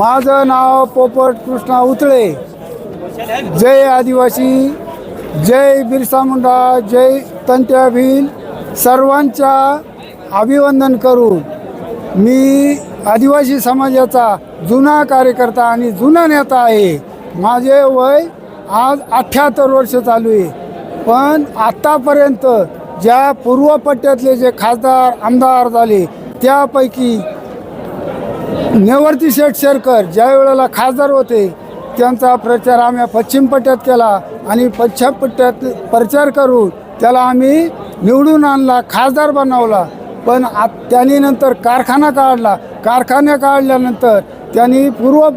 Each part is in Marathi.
माझं नाव पोपट कृष्णा उतळे. जय आदिवासी जय बिरसा मुंडा जय तंत्याभील सर्वांच्या अभिवंदन करून मी आदिवासी समाजाचा जुना कार्यकर्ता आणि जुना नेता आहे. माझे वय आज अठ्ठ्याहत्तर वर्ष चालू आहे. पण आत्तापर्यंत ज्या पूर्वपट्ट्यातले जे खासदार आमदार झाले त्यापैकी नेवर्ती शेठ शेरकर ज्या वेळेला खासदार होते त्यांचा प्रचार आम्ही पश्चिम पट्ट्यात केला आणि पश्चिम पट्ट्यात प्रचार करून त्याला आम्ही निवडून आणला खासदार बनवला. पण आ त्यांनी नंतर कारखाना काढला. कारखाने काढल्यानंतर त्यांनी पूर्व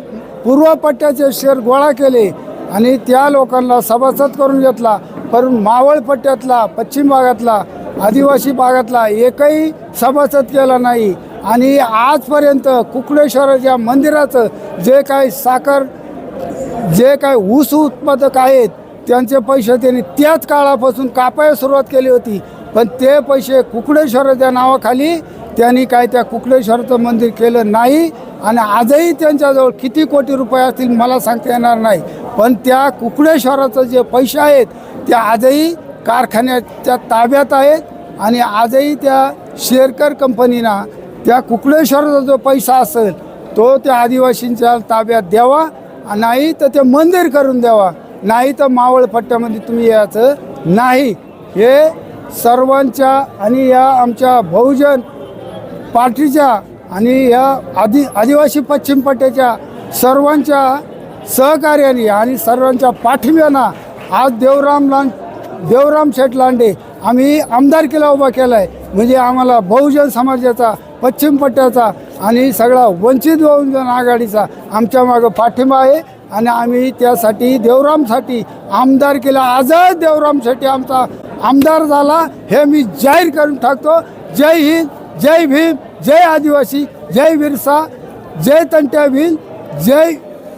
पूर्व पट्ट्याचे शेअर गोळा केले आणि त्या लोकांना सभासद करून घेतला. पण मावळ पट्ट्यातला पश्चिम भागातला आदिवासी भागातला एकही सभासद केला नाही. आणि आजपर्यंत कुकडेश्वराच्या मंदिराचं जे काही साखर जे काही ऊस उत्पादक आहेत त्यांचे पैसे त्यांनी त्याच काळापासून कापायला सुरुवात केली होती. पण ते पैसे कुकडेश्वराच्या नावाखाली त्यांनी काय त्या कुकडेश्वराचं मंदिर केलं नाही आणि आजही त्यांच्याजवळ किती कोटी रुपये असतील मला सांगता येणार नाही. पण त्या कुकडेश्वराचं जे पैसे आहेत ते आजही कारखान्याच्या ताब्यात आहेत आणि आजही त्या शेरकर कंपनीना त्या कुकडेश्वराचा जो पैसा असेल तो त्या आदिवासींच्या ताब्यात द्यावा नाही तर ते मंदिर करून द्यावा. नाही तर मावळ पट्ट्यामध्ये तुम्ही यायचं नाही. हे सर्वांच्या आणि या आमच्या बहुजन पार्टीच्या आणि या आदि आदिवासी पश्चिम पट्ट्याच्या सर्वांच्या सहकार्याने आणि सर्वांच्या पाठिंब्यानं आज देवराम लां देवराम शेठ लांडे आम्ही आमदारकीला उभा केला आहे म्हणजे आम्हाला बहुजन समाजाचा पश्चिम पट्ट्याचा आणि सगळा वंचित बहुजन आघाडीचा आमच्या मागं पाठिंबा आहे. आणि आम्ही त्यासाठी देवरामसाठी आमदार केला. आजच देवरामसाठी आमचा आमदार झाला. हे मी जाहीर करून टाकतो. जय हिंद जय भीम जय आदिवासी जय बिरसा जय तंट्या भीम जय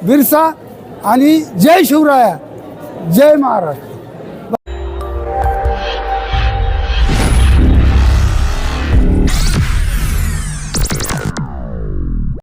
बिरसा आणि जय शिवराया. जय महाराष्ट्र.